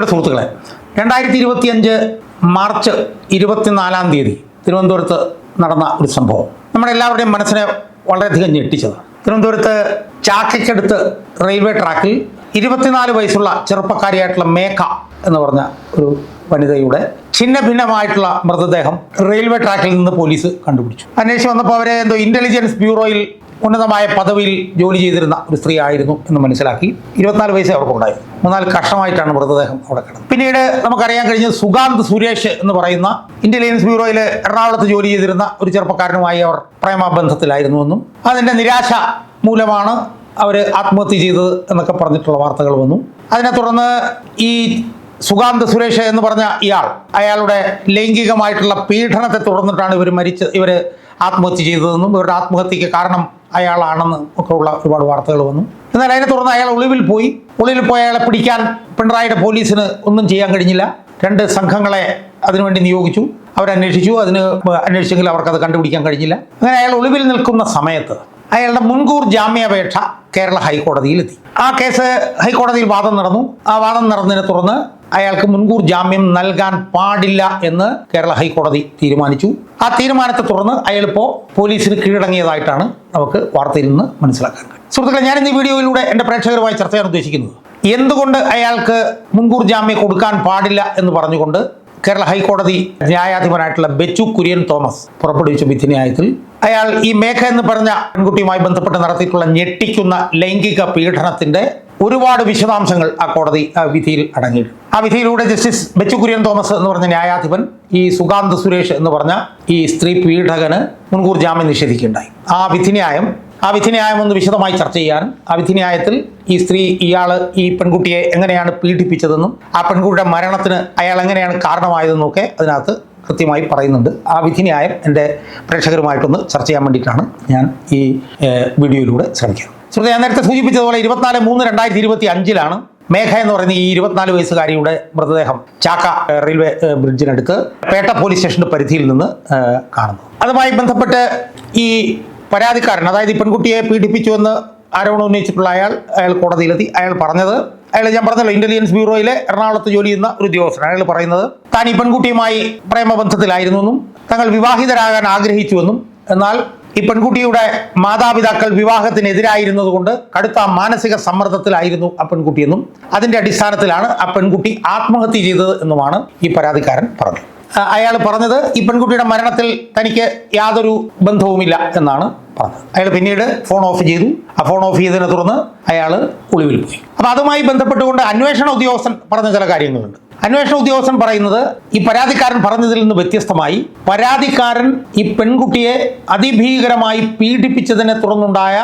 പ്രിയപ്പെട്ട സുഹൃത്തുക്കളെ രണ്ടായിരത്തി ഇരുപത്തി അഞ്ച് മാർച്ച് ഇരുപത്തിനാലാം തീയതി തിരുവനന്തപുരത്ത് നടന്ന ഒരു സംഭവം. നമ്മുടെ എല്ലാവരുടെയും മനസ്സിനെ വളരെയധികം ഞെട്ടിച്ചത്. തിരുവനന്തപുരത്ത് ചാക്കയ്ക്കടുത്ത് റെയിൽവേ ട്രാക്കിൽ ഇരുപത്തിനാല് വയസ്സുള്ള ചെറുപ്പക്കാരിയായിട്ടുള്ള മേഘ എന്ന് പറഞ്ഞ ഒരു വനിതയുടെ ഛിന്ന ഭിന്നമായിട്ടുള്ള മൃതദേഹം റെയിൽവേ ട്രാക്കിൽ നിന്ന് പോലീസ് കണ്ടുപിടിച്ചു. അന്വേഷിച്ച് വന്നപ്പോൾ അവരെ എന്തോ ഇന്റലിജൻസ് ബ്യൂറോയിൽ ഉന്നതമായ പദവിയിൽ ജോലി ചെയ്തിരുന്ന ഒരു സ്ത്രീ ആയിരുന്നു എന്ന് മനസ്സിലാക്കി ഇരുപത്തിനാല് വയസ്സേ അവർക്കുണ്ടായി മൂന്നാൽ കഷ്ടമായിട്ടാണ് മൃതദേഹം അവിടെ കിടന്നത്. പിന്നീട് നമുക്കറിയാൻ കഴിഞ്ഞത് സുഗാന്ത് സുരേഷ് എന്ന് പറയുന്ന ഇന്റലിജൻസ് ബ്യൂറോയിൽ എറണാകുളത്ത് ജോലി ചെയ്തിരുന്ന ഒരു ചെറുപ്പക്കാരനുമായി അവർ പ്രേമബന്ധത്തിലായിരുന്നുവെന്നും അതിന്റെ നിരാശ മൂലമാണ് അവർ ആത്മഹത്യ ചെയ്തത് എന്നൊക്കെ പറഞ്ഞിട്ടുള്ള വാർത്തകൾ വന്നു. അതിനെ തുടർന്ന് ഈ സുഗാന്ത് സുരേഷ് എന്ന് പറഞ്ഞ ഇയാൾ അയാളുടെ ലൈംഗികമായിട്ടുള്ള പീഡനത്തെ തുടർന്നിട്ടാണ് ഇവർ മരിച്ച് ഇവർ ആത്മഹത്യ ചെയ്തതെന്നും ഇവരുടെ ആത്മഹത്യക്ക് കാരണം അയാളാണെന്നും ഒക്കെ ഉള്ള ഒരുപാട് വാർത്തകൾ വന്നു. എന്നാൽ അതിനെ തുടർന്ന് അയാൾ ഒളിവിൽ പോയി. ഒളിവിൽ പോയി അയാളെ പിടിക്കാൻ പിണറായിയുടെ പോലീസിന് ഒന്നും ചെയ്യാൻ കഴിഞ്ഞില്ല. രണ്ട് സംഘങ്ങളെ അതിനുവേണ്ടി നിയോഗിച്ചു. അവരന്വേഷിച്ചു. അതിന് അന്വേഷിച്ചെങ്കിൽ അവർക്കത് കണ്ടുപിടിക്കാൻ കഴിഞ്ഞില്ല. അങ്ങനെ അയാൾ ഒളിവിൽ നിൽക്കുന്ന സമയത്ത് അയാളുടെ മുൻകൂർ ജാമ്യാപേക്ഷ കേരള ഹൈക്കോടതിയിലെത്തി ആ കേസ് ഹൈക്കോടതിയിൽ വാദം നടന്നു. ആ വാദം നടന്നതിനെ തുടർന്ന് അയാൾക്ക് മുൻകൂർ ജാമ്യം നൽകാൻ പാടില്ല എന്ന് കേരള ഹൈക്കോടതി തീരുമാനിച്ചു. ആ തീരുമാനത്തെ തുടർന്ന് അയാൾ ഇപ്പോൾ പോലീസിന് കീഴടങ്ങിയതായിട്ടാണ് നമുക്ക് വാർത്തയിൽ നിന്ന് മനസ്സിലാക്കാൻ കഴിയും സുഹൃത്തുക്കളെ ഞാൻ ഇന്ന് ഈ വീഡിയോയിലൂടെ എന്റെ പ്രേക്ഷകരുമായി ചർച്ച ചെയ്യാൻ ഉദ്ദേശിക്കുന്നത് എന്തുകൊണ്ട് അയാൾക്ക് മുൻകൂർ ജാമ്യം കൊടുക്കാൻ പാടില്ല എന്ന് പറഞ്ഞുകൊണ്ട് കേരള ഹൈക്കോടതി ന്യായാധിപനായിട്ടുള്ള ബെച്ചു കുര്യൻ തോമസ് പുറപ്പെടുവിച്ച വിധി ന്യായത്തിൽ അയാൾ ഈ മേഘ എന്ന് പറഞ്ഞ പെൺകുട്ടിയുമായി ബന്ധപ്പെട്ട് നടത്തിയിട്ടുള്ള ഞെട്ടിക്കുന്ന ലൈംഗിക പീഡനത്തിന്റെ ഒരുപാട് വിശദാംശങ്ങൾ ആ കോടതി ആ വിധിയിൽ അടങ്ങിയിട്ടുണ്ട്. ആ വിധിയിലൂടെ ജസ്റ്റിസ് ബെച്ചു കുര്യൻ തോമസ് എന്ന് പറഞ്ഞ ന്യായാധിപൻ ഈ സുഗാന്ത് സുരേഷ് എന്ന് പറഞ്ഞ ഈ സ്ത്രീ പീഡകന് മുൻകൂർ ജാമ്യം നിഷേധിക്കുകയുണ്ടായി. ആ വിധിന്യായം ആ വിധിന്യായം ഒന്ന് വിശദമായി ചർച്ച ചെയ്യാൻ. ആ വിധിന്യായത്തിൽ ഈ സ്ത്രീ ഇയാൾ ഈ പെൺകുട്ടിയെ എങ്ങനെയാണ് പീഡിപ്പിച്ചതെന്നും ആ പെൺകുട്ടിയുടെ മരണത്തിന് അയാൾ എങ്ങനെയാണ് കാരണമായതെന്നും ഒക്കെ അതിനകത്ത് കൃത്യമായി പറയുന്നുണ്ട്. ആ വിധിന്യായം എന്റെ പ്രേക്ഷകരുമായിട്ടൊന്ന് ചർച്ച ചെയ്യാൻ വേണ്ടിയിട്ടാണ് ഞാൻ ഈ വീഡിയോയിലൂടെ ശ്രമിക്കുന്നത്. സുഹൃത്തെ ഞാൻ നേരത്തെ സൂചിപ്പിച്ചതുപോലെ ഇരുപത്തിനാല് മൂന്ന് രണ്ടായിരത്തി ഇരുപത്തി അഞ്ചിലാണ് മേഘ എന്ന് പറയുന്ന ഈ ഇരുപത്തിനാല് വയസ്സുകാരിയുടെ മൃതദേഹം ചാക്ക റെയിൽവേ ബ്രിഡ്ജിനടുത്ത് പേട്ട പോലീസ് സ്റ്റേഷന്റെ പരിധിയിൽ നിന്ന് കാണുന്നു അതുമായി ബന്ധപ്പെട്ട് ഈ പരാതിക്കാരൻ അതായത് ഈ പെൺകുട്ടിയെ പീഡിപ്പിച്ചുവെന്ന് ആരോപണം ഉന്നയിച്ചിട്ടുള്ള അയാൾ അയാൾ കോടതിയിലെത്തി. അയാൾ പറഞ്ഞത് അയാൾ ഞാൻ പറഞ്ഞല്ലോ ഇന്റലിജൻസ് ബ്യൂറോയിലെ എറണാകുളത്ത് ജോലി ചെയ്യുന്ന ഒരു ഉദ്യോഗസ്ഥൻ അയാൾ പറയുന്നത് താൻ ഈ പെൺകുട്ടിയുമായി പ്രേമബന്ധത്തിലായിരുന്നു എന്നും തങ്ങൾ വിവാഹിതരാകാൻ ആഗ്രഹിച്ചുവെന്നും എന്നാൽ ഈ പെൺകുട്ടിയുടെ മാതാപിതാക്കൾ വിവാഹത്തിനെതിരായിരുന്നതുകൊണ്ട് കടുത്ത മാനസിക സമ്മർദ്ദത്തിലായിരുന്നു ആ പെൺകുട്ടിയെന്നും അതിന്റെ അടിസ്ഥാനത്തിലാണ് ആ പെൺകുട്ടി ആത്മഹത്യ ചെയ്തത് എന്നുമാണ് ഈ പരാതിക്കാരൻ പറഞ്ഞത്. അയാൾ പറഞ്ഞത് ഈ പെൺകുട്ടിയുടെ മരണത്തിൽ തനിക്ക് യാതൊരു ബന്ധവുമില്ല എന്നാണ് പറഞ്ഞത്. അയാൾ പിന്നീട് ഫോൺ ഓഫ് ചെയ്തു. ആ ഫോൺ ഓഫ് ചെയ്തതിനെ തുടർന്ന് അയാൾ ഒളിവിൽ പോയി. അപ്പോൾ അതുമായി ബന്ധപ്പെട്ടുകൊണ്ട് അന്വേഷണ ഉദ്യോഗസ്ഥൻ പറഞ്ഞ ചില കാര്യങ്ങളുണ്ട്. അന്വേഷണ ഉദ്യോഗസ്ഥൻ പറയുന്നത് ഈ പരാതിക്കാരൻ പറഞ്ഞതിൽ നിന്ന് വ്യത്യസ്തമായി പരാതിക്കാരൻ ഈ പെൺകുട്ടിയെ അതിഭീകരമായി പീഡിപ്പിച്ചതിനെ തുടർന്നുണ്ടായ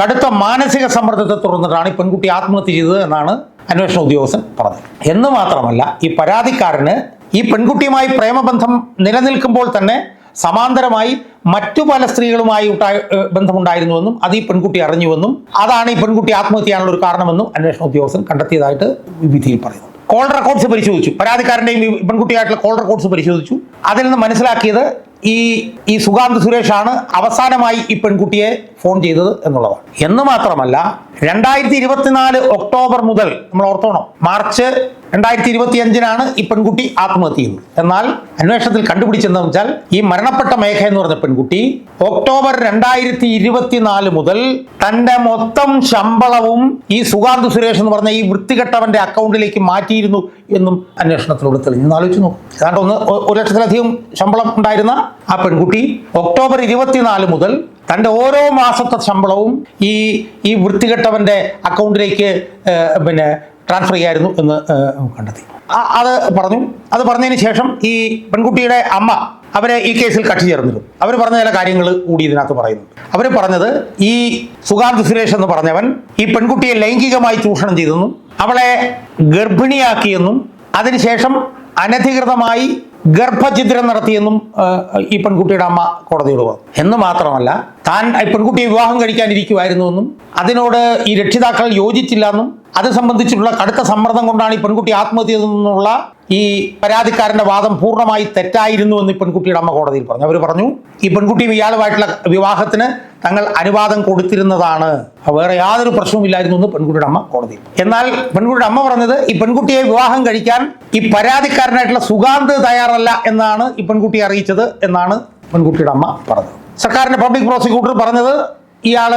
കടുത്ത മാനസിക സമ്മർദ്ദത്തെ തുടർന്നിട്ടാണ് ഈ പെൺകുട്ടി ആത്മഹത്യ ചെയ്തത് എന്നാണ് അന്വേഷണ ഉദ്യോഗസ്ഥൻ പറഞ്ഞത്. എന്ന് മാത്രമല്ല ഈ പരാതിക്കാരന് ഈ പെൺകുട്ടിയുമായി പ്രേമബന്ധം നിലനിൽക്കുമ്പോൾ തന്നെ സമാന്തരമായി മറ്റു പല സ്ത്രീകളുമായി ബന്ധമുണ്ടായിരുന്നുവെന്നും അത് ഈ പെൺകുട്ടി അറിഞ്ഞുവെന്നും അതാണ് ഈ പെൺകുട്ടി ആത്മഹത്യയാനുള്ള ഒരു കാരണമെന്നും അന്വേഷണ ഉദ്യോഗസ്ഥൻ കണ്ടെത്തിയതായിട്ട് വിധിയിൽ പറയുന്നു. കോൾ റെക്കോർഡ്സ് പരിശോധിച്ചു. പരാതിക്കാരന്റെയും പെൺകുട്ടിയായിട്ടുള്ള കോൾ റെക്കോർഡ്സ് പരിശോധിച്ചു. അതിൽ നിന്ന് മനസ്സിലാക്കിയത് ഈ ഈ സുഗാന്ത് സുരേഷാണ് അവസാനമായി ഈ പെൺകുട്ടിയെ ഫോൺ ചെയ്തത് എന്നുള്ളതാണ്. എന്ന് മാത്രമല്ല രണ്ടായിരത്തി ഇരുപത്തിനാല് ഒക്ടോബർ മുതൽ നമ്മൾ ഓർത്തോണം മാർച്ച് രണ്ടായിരത്തി ഇരുപത്തി അഞ്ചിനാണ് ഈ പെൺകുട്ടി ആത്മഹത്യ ചെയ്യുന്നത് എന്നാൽ അന്വേഷണത്തിൽ കണ്ടുപിടിച്ചെന്ന് വെച്ചാൽ ഈ മരണപ്പെട്ട മേഘ എന്ന് പറഞ്ഞ പെൺകുട്ടി ഒക്ടോബർ രണ്ടായിരത്തി ഇരുപത്തിനാല് മുതൽ തന്റെ മൊത്തം ശമ്പളവും ഈ സുഗാന്ത് സുരേഷ് എന്ന് പറഞ്ഞ ഈ വൃത്തികെട്ടവന്റെ അക്കൗണ്ടിലേക്ക് മാറ്റിയിരുന്നു എന്നും അന്വേഷണത്തിലൂടെ തെളിഞ്ഞു. ആലോചിച്ച് നോക്കും. ഏതാണ്ട് ഒന്ന് ഒരു ലക്ഷത്തിലധികം ശമ്പളം ഉണ്ടായിരുന്ന ആ പെൺകുട്ടി ഒക്ടോബർ ഇരുപത്തിനാല് മുതൽ തന്റെ ഓരോ മാസത്തെ ശമ്പളവും ഈ ഈ വൃത്തികെട്ടവന്റെ അക്കൗണ്ടിലേക്ക് പിന്നെ ട്രാൻസ്ഫർ ചെയ്യായിരുന്നു എന്ന് കണ്ടെത്തി. അത് പറഞ്ഞു. അത് പറഞ്ഞതിന് ശേഷം ഈ പെൺകുട്ടിയുടെ അമ്മ അവരെ ഈ കേസിൽ കക്ഷി ചേർന്നിരുന്നു. അവർ പറഞ്ഞ ചില കാര്യങ്ങൾ കൂടി ഇതിനകത്ത് പറയുന്നുണ്ട്. അവർ പറഞ്ഞത് ഈ സുഗാന്ത് സുരേഷ് എന്ന് പറഞ്ഞവൻ ഈ പെൺകുട്ടിയെ ലൈംഗികമായി ചൂഷണം ചെയ്തെന്നും അവളെ ഗർഭിണിയാക്കിയെന്നും അതിനുശേഷം അനധികൃതമായി ഗർഭഛിദ്രം നടത്തിയെന്നും ഈ പെൺകുട്ടിയുടെ അമ്മ കോടതിയോട് പറഞ്ഞു. എന്ന് മാത്രമല്ല താൻ പെൺകുട്ടിയെ വിവാഹം കഴിക്കാനിരിക്കുമായിരുന്നുവെന്നും അതിനോട് ഈ രക്ഷിതാക്കൾ യോജിച്ചില്ല എന്നും അത് സംബന്ധിച്ചുള്ള കടുത്ത സമ്മർദ്ദം കൊണ്ടാണ് ഈ പെൺകുട്ടി ആത്മഹത്യ നിന്നുള്ള ഈ പരാതിക്കാരന്റെ വാദം പൂർണമായി തെറ്റായിരുന്നു എന്ന് പെൺകുട്ടിയുടെ അമ്മ കോടതിയിൽ പറഞ്ഞു. അവർ പറഞ്ഞു ഈ പെൺകുട്ടി ഇയാളുമായിട്ടുള്ള വിവാഹത്തിന് തങ്ങൾ അനുവാദം കൊടുത്തിരുന്നതാണ്. വേറെ യാതൊരു പ്രശ്നവുമില്ലായിരുന്നു എന്ന് പെൺകുട്ടിയുടെ അമ്മ കോടതിയിൽ എന്നാൽ പെൺകുട്ടിയുടെ അമ്മ പറഞ്ഞത് ഈ പെൺകുട്ടിയെ വിവാഹം കഴിക്കാൻ ഈ പരാതിക്കാരനായിട്ടുള്ള സുഗാന്ത് തയ്യാറല്ല എന്നാണ് ഈ പെൺകുട്ടിയെ അറിയിച്ചത് എന്നാണ് പെൺകുട്ടിയുടെ അമ്മ പറഞ്ഞത്. സർക്കാരിന്റെ പബ്ലിക് പ്രോസിക്യൂട്ടർ പറഞ്ഞത് ഇയാൾ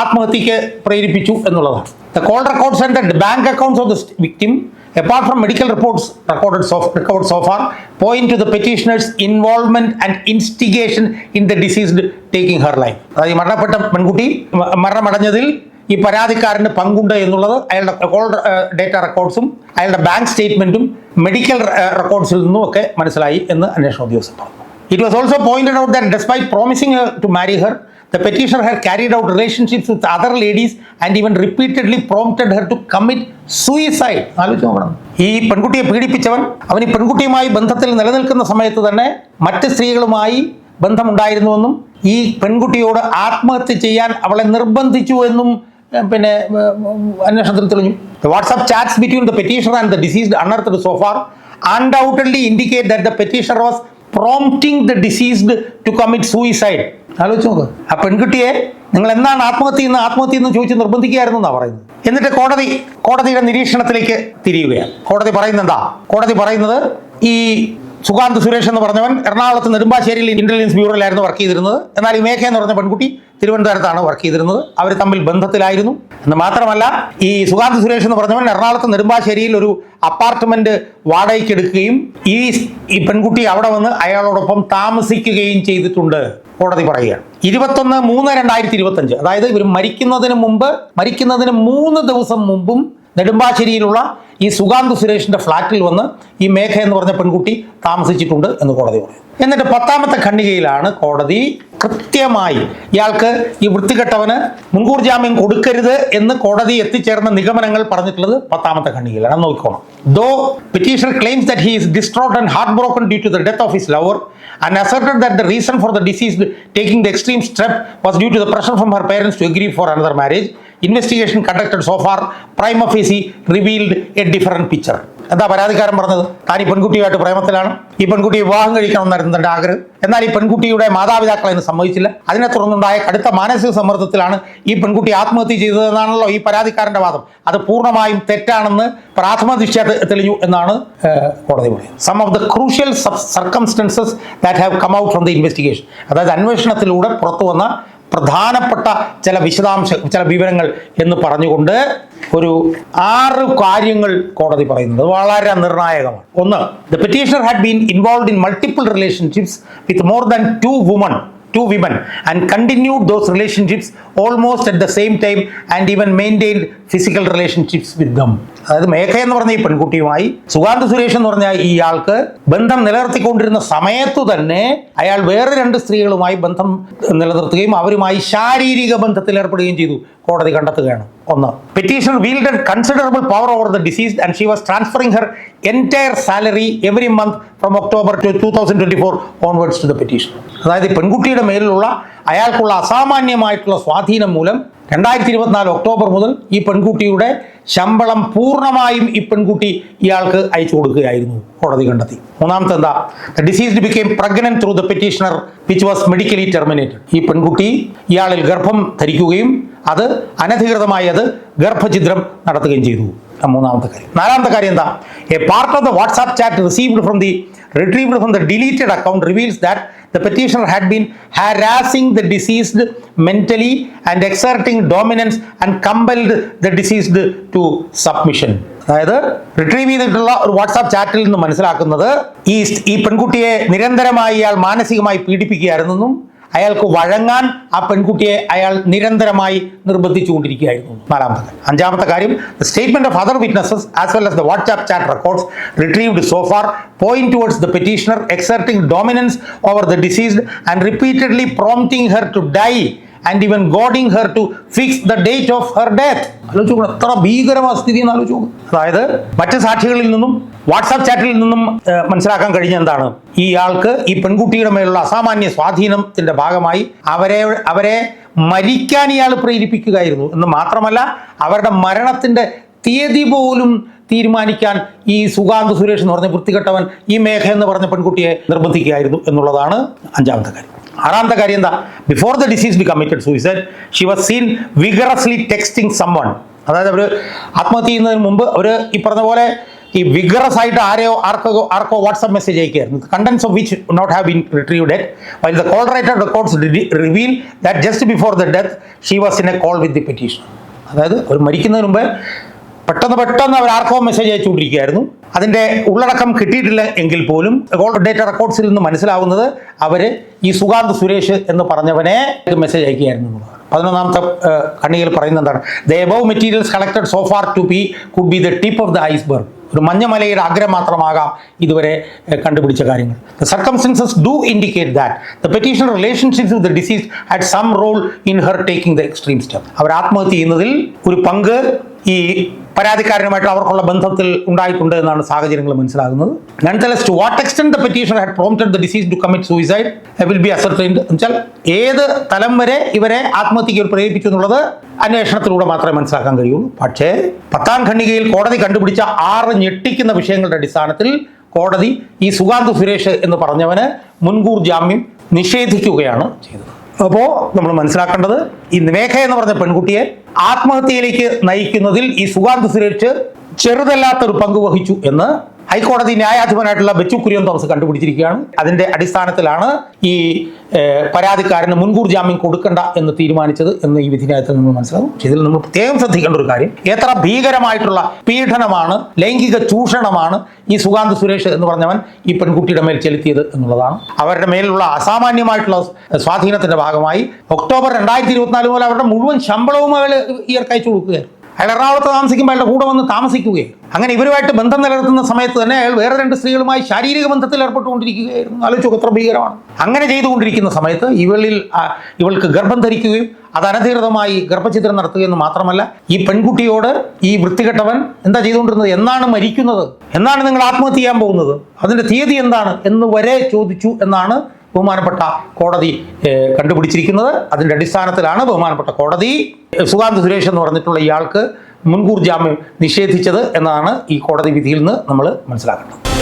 ആത്മഹത്യക്ക് പ്രേരിപ്പിച്ചു എന്നുള്ളതാണ്. The call records and the bank accounts of the victim apart from medical reports record of record of are point to the petitioner's involvement and instigation in the deceased taking her life. അതായത് മരണപ്പെട്ട പെൺകുട്ടി മരണമടഞ്ഞതിൽ ഈ പരാതിക്കാരന് പങ്കുണ്ട് എന്നുള്ളത് അയാളുടെ call data റെക്കോർഡ്സും അയാളുടെ bank സ്റ്റേറ്റ്മെന്റും medical റെക്കോർഡ്സിൽ നിന്നും ഒക്കെ മനസ്സിലായി എന്ന് അന്വേഷണ ഉദ്യോഗസ്ഥർ പറഞ്ഞു. It was also pointed out that despite promising to marry her The petitioner had carried out relationships with other ladies and even repeatedly prompted her to commit suicide. ആലോചിച്ച് നോക്കണം ഈ പെൺകുട്ടിയെ പീഡിപ്പിച്ചവൻ അവൻ ഈ പെൺകുട്ടിയുമായി ബന്ധത്തിൽ നിലനിൽക്കുന്ന സമയത്ത് തന്നെ മറ്റ് സ്ത്രീകളുമായി ബന്ധമുണ്ടായിരുന്നുവെന്നും ഈ പെൺകുട്ടിയോട് ആത്മഹത്യ ചെയ്യാൻ അവളെ നിർബന്ധിച്ചു എന്നും പിന്നെ അന്വേഷണത്തിൽ തെളിഞ്ഞു WhatsApp chats between the petitioner and the deceased unearth so far undoubtedly indicate that the petitioner was prompting the deceased to commit suicide ആലോചിച്ച് നോക്ക്. ആ പെൺകുട്ടിയെ നിങ്ങൾ എന്നാണ് ആത്മഹത്യ എന്ന് ആത്മഹത്യ എന്ന് ചോദിച്ച് നിർബന്ധിക്കുകയായിരുന്നു എന്നാണ് പറയുന്നത്. എന്നിട്ട് കോടതി കോടതിയുടെ നിരീക്ഷണത്തിലേക്ക് തിരിയുകയാണ്. കോടതി പറയുന്നത് എന്താ കോടതി പറയുന്നത് ഈ സുകാന്ത് സുരേഷ് എന്ന് പറഞ്ഞവൻ എറണാകുളത്ത് നെടുമ്പാശ്ശേരിയിൽ ഇന്റലിജൻസ് ബ്യൂറോയിലായിരുന്നു വർക്ക് ചെയ്തിരുന്നത്. എന്നാൽ ഈ മേഘ എന്ന് പറഞ്ഞ പെൺകുട്ടി തിരുവനന്തപുരത്താണ് വർക്ക് ചെയ്തിരുന്നത്. അവർ തമ്മിൽ ബന്ധത്തിലായിരുന്നു. എന്ന് മാത്രമല്ല ഈ സുകാന്ത് സുരേഷ് എന്ന് പറഞ്ഞവൻ എറണാകുളത്ത് നെടുമ്പാശ്ശേരിയിൽ ഒരു അപ്പാർട്ട്മെന്റ് വാടകയ്ക്ക് എടുക്കുകയും ഈ ഈ പെൺകുട്ടി അവിടെ വന്ന് അയാളോടൊപ്പം താമസിക്കുകയും ചെയ്തിട്ടുണ്ട്. കോടതി പറയുകയാണ്. ഇരുപത്തൊന്ന് മൂന്ന് രണ്ടായിരത്തി ഇരുപത്തഞ്ച്. അതായത് ഇവർ മരിക്കുന്നതിന് മുമ്പ് മരിക്കുന്നതിന് മൂന്ന് ദിവസം മുമ്പും നെടുമ്പാശ്ശേരിയിലുള്ള ഈ സുഗാന്ത് സുരേഷിന്റെ ഫ്ളാറ്റിൽ വന്ന് ഈ മേഘ എന്ന് പറഞ്ഞ പെൺകുട്ടി താമസിച്ചിട്ടുണ്ട് എന്ന് കോടതി പറയും എന്നിട്ട് പത്താമത്തെ ഖണ്ഡികയിലാണ് കോടതി കൃത്യമായി ഇയാൾക്ക് ഈ വൃത്തികെട്ടവന് മുൻകൂർ ജാമ്യം കൊടുക്കരുത് എന്ന് കോടതി എത്തിച്ചേർന്ന നിഗമനങ്ങൾ പറഞ്ഞിട്ടുള്ളത് പത്താമത്തെ ഖണ്ഡികയിലാണ് നോക്കിക്കോണം though petitioner claims that he is distraught and heart broken due to the death of his lover and asserted that the reason for the deceased taking the extreme step was due to the pressure from her parents to agree for another marriage. Investigation conducted so far prima facie revealed a different picture എന്താ പരാതിക്കാരൻ പറഞ്ഞത്? താൻ ഈ പെൺകുട്ടിയുമായിട്ട് പ്രേമത്തിലാണ്. ഈ പെൺകുട്ടി വിവാഹം കഴിക്കണമെന്നായിരുന്നു തന്റെ ആഗ്രഹം. എന്നാൽ ഈ പെൺകുട്ടിയുടെ മാതാപിതാക്കൾ അതിന് സമ്മതിച്ചില്ല. അതിനെ തുടർന്നുണ്ടായ കടുത്ത മാനസിക സമ്മർദ്ദത്തിലാണ് ഈ പെൺകുട്ടി ആത്മഹത്യ ചെയ്തതെന്നാണല്ലോ ഈ പരാതിക്കാരന്റെ വാദം. അത് പൂർണമായും തെറ്റാണെന്ന് പ്രാഥമ ദൃഷ്ട്യാ തെളിഞ്ഞു എന്നാണ് കോടതി പറയുന്നത്. Some of the crucial circumstances that have come out from the investigation അതായത് അന്വേഷണത്തിലൂടെ പുറത്തു വന്ന പ്രധാനപ്പെട്ട ചില വിശദാംശ ചില വിവരങ്ങൾ എന്ന് പറഞ്ഞുകൊണ്ട് ഒരു ആറ് കാര്യങ്ങൾ കോടതി പറയുന്നത്. വളരെ നിർണായകമാണ്. ഒന്ന് the petitioner had been involve in multiple relationships with more than two woman two women and continued those relationships almost at the same time and even maintained physical relationships with them. അതായത് മേഘ എന്ന് പറഞ്ഞ ഈ പെൺകുട്ടിയുമായി സുഗാന്ത് സുരേഷ് എന്ന് പറഞ്ഞ ഇയാൾക്ക് ബന്ധം നിലനിർത്തിക്കൊണ്ടിരുന്ന സമയത്തു തന്നെ അയാൾ വേറെ രണ്ട് സ്ത്രീകളുമായി ബന്ധം നിലനിർത്തുകയും അവരുമായി ശാരീരിക ബന്ധത്തിൽ ഏർപ്പെടുകയും ചെയ്തു. കോടതി കണ്ടെത്തുകയാണ്. ഒന്ന് petitioner wielded considerable power over the deceased and she was transferring her entire salary every month from October to two thousand twenty four onwards to the petitioner അതായത് പെൺകുട്ടിയുടെ മേലിലുള്ള അയാൾക്കുള്ള അസാമാന്യമായിട്ടുള്ള സ്വാധീനം മൂലം രണ്ടായിരത്തി ഇരുപത്തിനാല് ഒക്ടോബർ മുതൽ ഈ പെൺകുട്ടിയുടെ ശമ്പളം പൂർണമായും ഈ പെൺകുട്ടി ഇയാൾക്ക് അയച്ചു കൊടുക്കുകയായിരുന്നു കോടതി കണ്ടെത്തി. മൂന്നാമത്തെ എന്താ? Deceased became pregnant through the petitioner which was medically terminated ഈ പെൺകുട്ടി ഇയാളിൽ ഗർഭം ധരിക്കുകയും അത് അനധികൃതമായി അത് ഗർഭഛിദ്രം നടത്തുകയും ചെയ്തു. മൂന്നാമത്തെ കാര്യം. നാലാമത്തെ കാര്യം എന്താ? A part of the WhatsApp chat received from the retrieved from the deleted account reveals that the petitioner had been harassing the deceased mentally and exerting dominance and compelled the deceased to submission അതായത് retrieve ചെയ്തിട്ടുള്ള ഒരു WhatsApp ചാറ്റിൽ നിന്ന് മനസ്സിലാക്കുന്നത് ഈ ഈ പെൺകുട്ടിയെ നിരന്തരമായി ഇയാൾ മാനസികമായി പീഡിപ്പിക്കുകയായിരുന്നെന്നും അയാൾക്ക് വഴങ്ങാൻ ആ പെൺകുട്ടിയെ അയാൾ നിരന്തരമായി നിർബന്ധിച്ചുകൊണ്ടിരിക്കുകയായിരുന്നു. നാലാമത്തെ അഞ്ചാമത്തെ കാര്യം statement of other witnesses as well as the WhatsApp chat records retrieved far point towards the petitioner exerting dominance over the deceased and repeatedly prompting her to die and even goading her to fix the date of her death ആലോചിച്ചു എത്ര ഭീകരമായ സ്ഥിതി എന്ന് ആലോചിച്ചു അതായത് മറ്റ് സാക്ഷികളിൽ നിന്നും WhatsApp ചാറ്റിൽ നിന്നും മനസ്സിലാക്കാൻ കഴിഞ്ഞ എന്താണ് ഈ ഈ പെൺകുട്ടിയുടെ മേലുള്ള അസാമാന്യ സ്വാധീനത്തിന്റെ ഭാഗമായി അവരെ അവരെ മരിക്കാൻ ഇയാൾ പ്രേരിപ്പിക്കുകയായിരുന്നു. എന്ന് മാത്രമല്ല അവരുടെ മരണത്തിന്റെ തീയതി പോലും തീരുമാനിക്കാൻ ഈ സുഗാന്ത് സുരേഷ് എന്ന് പറഞ്ഞ വൃത്തികെട്ടവൻ ഈ മേഘ എന്ന് പറഞ്ഞ പെൺകുട്ടിയെ നിർബന്ധിക്കുകയായിരുന്നു എന്നുള്ളതാണ് അഞ്ചാമത്തെ കാര്യം. ആറാമത്തെ കാര്യം എന്താ? Before the deceased be committed suicide she was seen vigorously texting someone അതായത് അവർ ആത്മഹത്യ ചെയ്യുന്നതിന് മുമ്പ് അവർ ഈ പറഞ്ഞ പോലെ ഈ വിഗറസ് ആയിട്ട് ആരെയോ ആർക്കോ ആർക്കോ WhatsApp message അയക്കുകയായിരുന്നു. Contents of which not have been retrieved while the call writer records reveal that just before the death she was in a call with the petitioner അതായത് ഒരു മരിക്കുന്നതിന് മുമ്പ് പെട്ടെന്ന് പെട്ടെന്ന് അവർ ആർക്കോ മെസ്സേജ് അയച്ചുകൊണ്ടിരിക്കുകയായിരുന്നു അതിന്റെ ഉള്ളടക്കം കിട്ടിയിട്ടില്ല എങ്കിൽ പോലും കോൾ ഡേറ്റ റെക്കോർഡ്സിൽ നിന്ന് മനസ്സിലാവുന്നത് അവർ ഈ സുഗാന്ത് സുരേഷ് എന്ന് പറഞ്ഞവനെ മെസ്സേജ് അയക്കുകയായിരുന്നു എന്നുള്ളതാണ്. പതിനൊന്നാമത്തെ കണ്ണിയിൽ പറയുന്നത് എന്താണ്? The above materials collected so far to be could be the tip of the iceberg ഒരു മഞ്ഞമലയുടെ ആഗ്രഹം മാത്രമാകാം ഇതുവരെ കണ്ടുപിടിച്ച കാര്യങ്ങൾ. The circumstances do indicate that the petitioner relationship with the deceased had some role in her taking the extreme step അവർ ആത്മഹത്യ ചെയ്യുന്നതിൽ ഒരു പങ്ക് ഈ പരാതിക്കാരനുമായിട്ട് അവർക്കുള്ള ബന്ധത്തിൽ ഉണ്ടായിട്ടുണ്ട് എന്നാണ് സാഹചര്യങ്ങൾ മനസ്സിലാകുന്നത്. To what extent the petitioner had prompted the deceased to commit suicide will be ascertained വെച്ചാൽ ഏത് തലം വരെ ഇവരെ ആത്മഹത്യയ്ക്ക് പ്രേരിപ്പിച്ചു എന്നുള്ളത് അന്വേഷണത്തിലൂടെ മാത്രമേ മനസ്സിലാക്കാൻ കഴിയുള്ളൂ. പക്ഷേ പത്താം ഖണ്ഡികയിൽ കോടതി കണ്ടുപിടിച്ച ആറ് ഞെട്ടിക്കുന്ന വിഷയങ്ങളുടെ അടിസ്ഥാനത്തിൽ കോടതി ഈ സുഗാന്ത് സുരേഷ് എന്ന് പറഞ്ഞവന് മുൻകൂർ ജാമ്യം നിഷേധിക്കുകയാണ് ചെയ്തത്. അപ്പോൾ നമ്മൾ മനസ്സിലാക്കേണ്ടത് ഈ നിവേഖ എന്ന് പറഞ്ഞ പെൺകുട്ടിയെ ആത്മഹത്യയിലേക്ക് നയിക്കുന്നതിൽ ഈ സുഗാന്ത് സുരേഷ് ചെറുതല്ലാത്തൊരു പങ്ക് വഹിച്ചു എന്ന് ഹൈക്കോടതി ന്യായാധിപനായിട്ടുള്ള ബച്ചു കുര്യൻ തോമസ് കണ്ടുപിടിച്ചിരിക്കുകയാണ്. അതിന്റെ അടിസ്ഥാനത്തിലാണ് ഈ പരാതിക്കാരന് മുൻകൂർ ജാമ്യം കൊടുക്കണ്ട എന്ന് തീരുമാനിച്ചത് എന്ന് ഈ വിധിന്യായത്തിൽ നമ്മൾ മനസ്സിലാകും. പക്ഷേ ഇതിൽ നമ്മൾ പ്രത്യേകം ശ്രദ്ധിക്കേണ്ട ഒരു കാര്യം എത്ര ഭീകരമായിട്ടുള്ള പീഡനമാണ് ലൈംഗിക ചൂഷണമാണ് ഈ സുഗാന്ത് സുരേഷ് എന്ന് പറഞ്ഞവൻ ഈ പെൺകുട്ടിയുടെ മേൽ ചെലുത്തിയത് എന്നുള്ളതാണ്. അവരുടെ മേലുള്ള അസാമാന്യമായിട്ടുള്ള സ്വാധീനത്തിന്റെ ഭാഗമായി ഒക്ടോബർ രണ്ടായിരത്തി ഇരുപത്തിനാല് മുതൽ അവരുടെ മുഴുവൻ ശമ്പളവും അവർ ഇയർക്കയച്ചു കൊടുക്കുകയായിരുന്നു. അയാൾ എറണാകുളത്ത് താമസിക്കുമ്പോൾ അയാളുടെ കൂടെ വന്ന് താമസിക്കുകയും അങ്ങനെ ഇവരുമായിട്ട് ബന്ധം നിലനിർത്തുന്ന സമയത്ത് തന്നെ അയാൾ വേറെ രണ്ട് സ്ത്രീകളുമായി ശാരീരിക ബന്ധത്തിൽ ഏർപ്പെട്ടുകൊണ്ടിരിക്കുകയായിരുന്നു. ആലോചിച്ചു എത്ര ഭീകരമാണ്. അങ്ങനെ ചെയ്തുകൊണ്ടിരിക്കുന്ന സമയത്ത് ഇവളിൽ ഇവൾക്ക് ഗർഭം ധരിക്കുകയും അത് അനധികൃതമായി ഗർഭചിത്രം നടത്തുകയെന്ന് മാത്രമല്ല ഈ പെൺകുട്ടിയോട് ഈ വൃത്തികെട്ടവൻ എന്താ ചെയ്തുകൊണ്ടിരുന്നത്? എന്നാണ് മരിക്കുന്നത്. എന്നാണ് നിങ്ങൾ ആത്മഹത്യ ചെയ്യാൻ പോകുന്നത്? അതിന്റെ തീയതി എന്താണ്? എന്ന് വരെ ചോദിച്ചു എന്നാണ് ബഹുമാനപ്പെട്ട കോടതി കണ്ടുപിടിച്ചിരിക്കുന്നത്. അതിന്റെ അടിസ്ഥാനത്തിലാണ് ബഹുമാനപ്പെട്ട കോടതി സുകാന്ത് സുരേഷ് എന്ന് പറഞ്ഞിട്ടുള്ള ഇയാൾക്ക് മുൻകൂർ ജാമ്യം നിഷേധിച്ചത് എന്നതാണ് ഈ കോടതി വിധിയിൽ നിന്ന് നമ്മൾ മനസ്സിലാക്കേണ്ടത്.